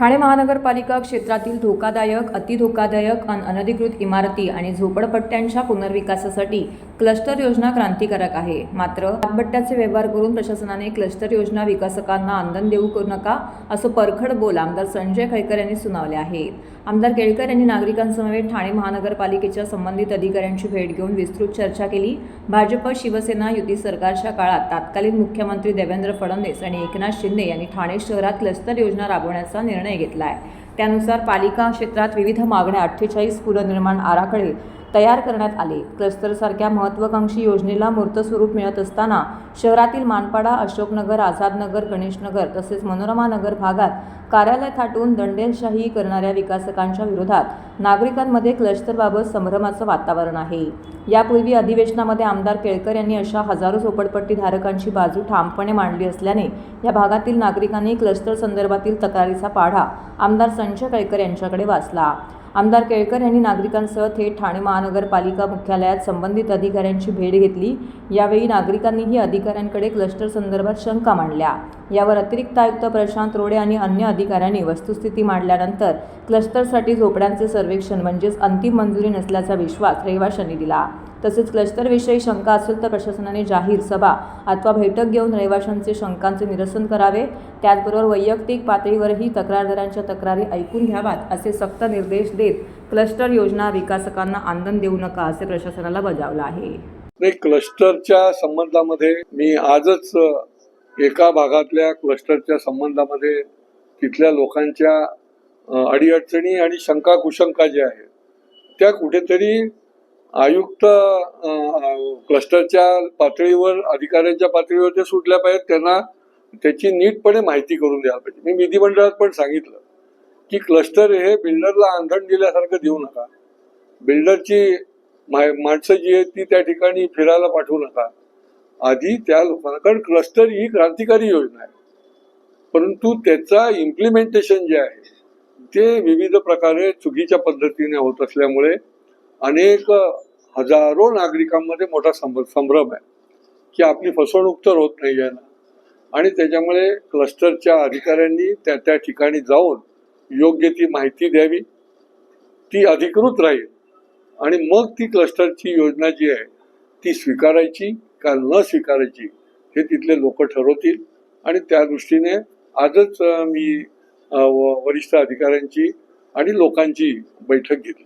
ठाणे महानगरपालिका क्षेत्रातील धोकादायक अतिधोकादायक अन अनधिकृत इमारती आणि झोपडपट्ट्यांच्या पुनर्विकासासाठी क्लस्टर योजना क्रांतिकारक आहे. मात्र हातबट्ट्याचे व्यवहार करून प्रशासनाने क्लस्टर योजना विकासकांना आंदन देऊ करू नका असं परखड बोल आमदार संजय खैकर यांनी सुनावले आहे. आमदार केळकर यांनी नागरिकांसमवेत ठाणे महानगरपालिकेच्या संबंधित अधिकाऱ्यांची भेट घेऊन विस्तृत चर्चा केली. भाजप शिवसेना युती सरकारच्या काळात तत्कालीन मुख्यमंत्री देवेंद्र फडणवीस आणि एकनाथ शिंदे यांनी ठाणे शहरात क्लस्टर योजना राबवण्याचा निर्णय घेतला आहे त्यानुसार पालिका क्षेत्रात विविध मागण्या अठ्ठेचाळीस पुनर्निर्माण आराखडे तयार करण्यात आले. क्लस्टरसारख्या महत्त्वाकांक्षी योजनेला मूर्त स्वरूप मिळत असताना शहरातील मानपाडा अशोकनगर आझादनगर गणेशनगर तसेच मनोरमा नगर भागात कार्यालय थाटून दंडेलशाही करणाऱ्या विकासकांच्या विरोधात नागरिकांमध्ये क्लस्टरबाबत संभ्रमाचं वातावरण आहे. यापूर्वी अधिवेशनामध्ये आमदार केळकर यांनी अशा हजारो झोपडपट्टीधारकांची बाजू ठामपणे मांडली असल्याने या भागातील नागरिकांनी क्लस्टर संदर्भातील तक्रारीचा पाढा आमदार संजय केळकर यांच्याकडे वाचला. आमदार केळकर यांनी नागरिकांसह थेट ठाणे महानगरपालिका मुख्यालयात संबंधित अधिकाऱ्यांची भेट घेतली. यावेळी नागरिकांनीही अधिकाऱ्यांकडे क्लस्टर संदर्भात शंका मांडल्या. यावर अतिरिक्त आयुक्त प्रशांत रोडे आणि अन्य अधिकाऱ्यांनी वस्तुस्थिती मांडल्यानंतर क्लस्टरसाठी झोपड्यांचे सर्वेक्षण म्हणजेच अंतिम मंजुरी नसल्याचा विश्वास रहिवाशांनी दिला. तसेच क्लस्टरविषयी शंका असेल तर प्रशासनाने जाहीर सभा अथवा बैठक घेऊन रहिवाशांचे शंकांचे निरसन करावे. त्याचबरोबर वैयक्तिक पातळीवरही तक्रारदारांच्या तक्रारी ऐकून घ्याव्यात असे सक्त निर्देश देत क्लस्टर योजना विकासकांना आंदन देऊ नका असे प्रशासनाला बजावलं आहे. क्लस्टरच्या संबंधामध्ये मी आजच एका भागातल्या क्लस्टरच्या संबंधामध्ये तिथल्या लोकांच्या अडीअडचणी आणि शंका कुशंका ज्या आहेत त्या कुठेतरी आयुक्त क्लस्टरच्या पातळीवर अधिकाऱ्यांच्या पातळीवर ते सुटल्या पाहिजेत त्यांना त्याची नीटपणे माहिती करून द्यायला पाहिजे. मी विधिमंडळात पण सांगितलं की क्लस्टर हे बिल्डरला आंधण दिल्यासारखं देऊ नका. बिल्डरची मा- माणसं जी आहेत ती त्या ठिकाणी फिरायला पाठवू नका. आधी त्या लोकांना कारण क्लस्टर ही क्रांतिकारी योजना आहे. परंतु त्याचा इम्प्लिमेंटेशन जे आहे ते विविध प्रकारे चुकीच्या पद्धतीने होत असल्यामुळे अनेक हजारो नागरिकांमध्ये मोठा संभ्रम आहे. की आपली फसवणूक तर होत नाही आहे ना. आणि त्याच्यामुळे क्लस्टरच्या अधिकाऱ्यांनी त्या त्या ठिकाणी जाऊन योग्य ती माहिती द्यावी. ती अधिकृत राहील. आणि मग ती क्लस्टरची योजना जी आहे ती स्वीकारायची का न स्वीकारायची हे तिथले लोक ठरवतील. आणि त्या दृष्टीने आजच मी व- वरिष्ठ अधिकाऱ्यांची आणि लोकांची बैठक घेतली.